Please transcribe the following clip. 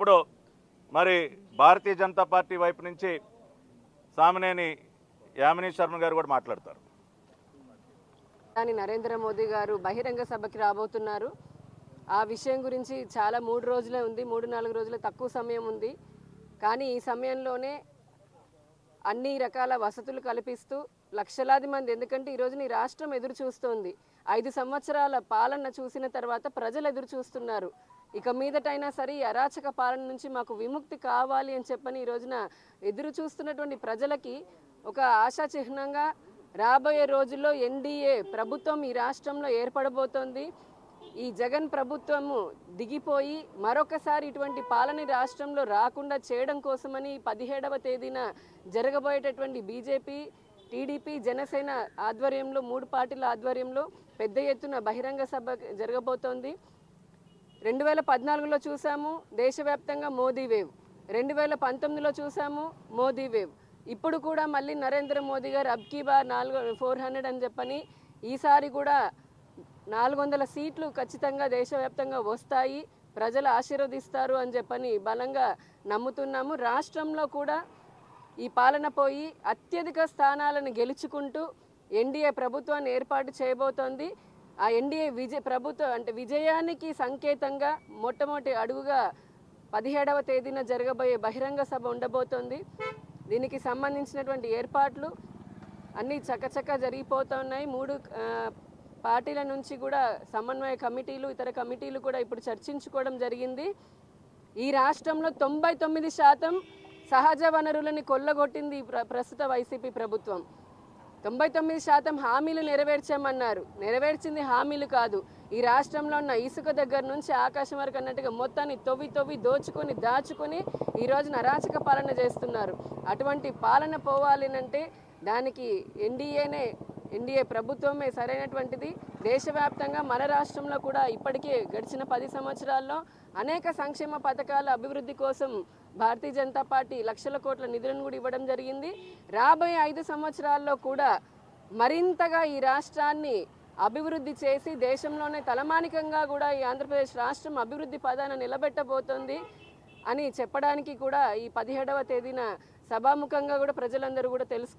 ఇప్పుడు మరి భారతీయ జనతా పార్టీ వైపు నుంచి సామినేని యామినీ శర్మ గారు కూడా మాట్లాడతారు. ప్రధాని నరేంద్ర మోదీ గారు బహిరంగ సభకి రాబోతున్నారు. ఆ విషయం గురించి చాలా మూడు రోజులే ఉంది మూడు నాలుగు రోజులే తక్కువ సమయం ఉంది. కానీ ఈ సమయంలోనే అన్ని రకాల వసతులు కల్పిస్తూ లక్షలాది మంది. ఎందుకంటే ఈరోజు నీ రాష్ట్రం ఎదురు చూస్తోంది. ఐదు సంవత్సరాల పాలన చూసిన తర్వాత ప్రజలు ఎదురు చూస్తున్నారు. ఇక మీదటైనా సరే ఈ అరాచక పాలన నుంచి మాకు విముక్తి కావాలి అని చెప్పని ఈ రోజున ఎదురు చూస్తున్నటువంటి ప్రజలకి ఒక ఆశా చిహ్నంగా రాబోయే రోజుల్లో ఎన్డీఏ ప్రభుత్వం ఈ రాష్ట్రంలో ఏర్పడబోతోంది. ఈ జగన్ ప్రభుత్వము దిగిపోయి మరొకసారి ఇటువంటి పాలన రాష్ట్రంలో రాకుండా చేయడం కోసమని పదిహేడవ తేదీన జరగబోయేటటువంటి బీజేపీ టీడీపీ జనసేన ఆధ్వర్యంలో మూడు పార్టీల ఆధ్వర్యంలో పెద్ద ఎత్తున బహిరంగ సభ జరగబోతోంది. రెండు వేల పద్నాలుగులో చూసాము దేశవ్యాప్తంగా మోదీ వేవ్. రెండు వేల పంతొమ్మిదిలో చూసాము మోదీ వేవ్. ఇప్పుడు కూడా మళ్ళీ నరేంద్ర మోదీ గారు అబ్కీ బార్ నాలుగు ఫోర్ హండ్రెడ్ అని చెప్పని ఈసారి కూడా నాలుగు వందల సీట్లు ఖచ్చితంగా దేశవ్యాప్తంగా వస్తాయి. ప్రజలు ఆశీర్వదిస్తారు అని చెప్పని బలంగా నమ్ముతున్నాము. రాష్ట్రంలో కూడా ఈ పాలన పోయి అత్యధిక స్థానాలను గెలుచుకుంటూ ఎన్డీఏ ప్రభుత్వాన్ని ఏర్పాటు చేయబోతోంది. ఆ ఎన్డీఏ విజయ ప్రభుత్వం అంటే విజయానికి సంకేతంగా మొట్టమొదటి అడుగుగా పదిహేడవ తేదీన జరగబోయే బహిరంగ సభ ఉండబోతోంది. దీనికి సంబంధించినటువంటి ఏర్పాట్లు అన్నీ చకచక జరిగిపోతున్నాయి. మూడు పార్టీల నుంచి కూడా సమన్వయ కమిటీలు ఇతర కమిటీలు కూడా ఇప్పుడు చర్చించుకోవడం జరిగింది. ఈ రాష్ట్రంలో తొంభై తొమ్మిది శాతం సహజ వనరులని కొల్లగొట్టింది ప్ర- ప్రస్తుత వైసీపీ ప్రభుత్వం. తొంభై తొమ్మిది శాతం హామీలు నెరవేర్చామన్నారు. నెరవేర్చింది హామీలు కాదు. ఈ రాష్ట్రంలో ఉన్న ఇసుక దగ్గర నుంచి ఆకాశం వరకు అన్నట్టుగా మొత్తాన్ని తొవ్వి తొవ్వి దోచుకొని దాచుకొని ఈ రోజున అరాచక పాలన చేస్తున్నారు. అటువంటి పాలన పోవాలి అంటే దానికి ఎన్డీఏనే ఎన్డీఏ ప్రభుత్వమే సరైనటువంటిది. దేశవ్యాప్తంగా మన రాష్ట్రంలో కూడా ఇప్పటికే గడిచిన పది సంవత్సరాల్లో అనేక సంక్షేమ పథకాల అభివృద్ధి కోసం భారతీయ జనతా పార్టీ లక్షల కోట్ల నిధులను కూడా ఇవ్వడం జరిగింది. రాబోయే ఐదు సంవత్సరాల్లో కూడా మరింతగా ఈ రాష్ట్రాన్ని అభివృద్ధి చేసి దేశంలోనే తలమానికంగా కూడా ఈ ఆంధ్రప్రదేశ్ రాష్ట్రం అభివృద్ధి పదాన నిలబెట్టబోతోంది అని చెప్పడానికి కూడా ఈ పదిహేడవ తేదీన సభాముఖంగా కూడా ప్రజలందరూ కూడా తెలుసుకుంటారు